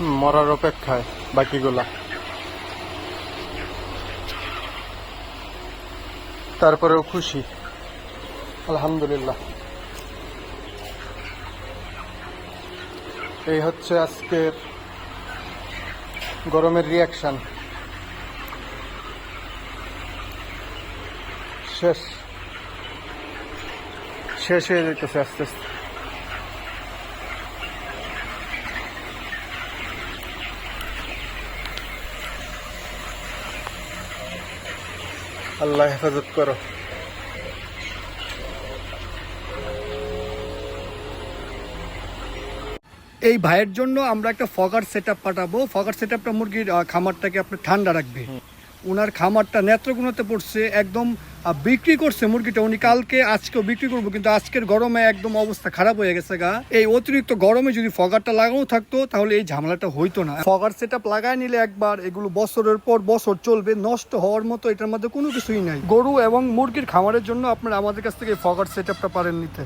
মরার অপেক্ষায় বাকিগুলা। তারপরেও খুশি। আলহামদুলিল্লাহ। এই হচ্ছে আজকের গরমের রিয়াকশন শেষ। শেষ হয়ে যেতেছে আস্তে আস্তে। আল্লাহ হেফাজত করো। এই ভাইয়ের জন্য আমরা একটা ফগার সেট আপ পাঠাবো। ফগার সেট আপটা মুরগির খামারটাকে আপনার ঠান্ডা রাখবে। ওনার খামারটা নেত্রগুণতে পড়ছে, একদম বিক্রি করছে মুরগিটা। উনি কালকে, আজকেও বিক্রি করব, কিন্তু আজকের গরমে একদম অবস্থা খারাপ হয়ে গেছে গা। এই অতিরিক্ত গরমে যদি ফগারটা লাগানো থাকতো, তাহলে এই ঝামেলাটা হইতো না। ফগার সেট আপ লাগায় নিলে একবার, এগুলো বছরের পর বছর চলবে, নষ্ট হওয়ার মতো এটার মধ্যে কোনো কিছুই নাই। গরু এবং মুরগির খামারের জন্য আপনারা আমাদের কাছ থেকে ফগার সেট আপটা পারেন নিতে।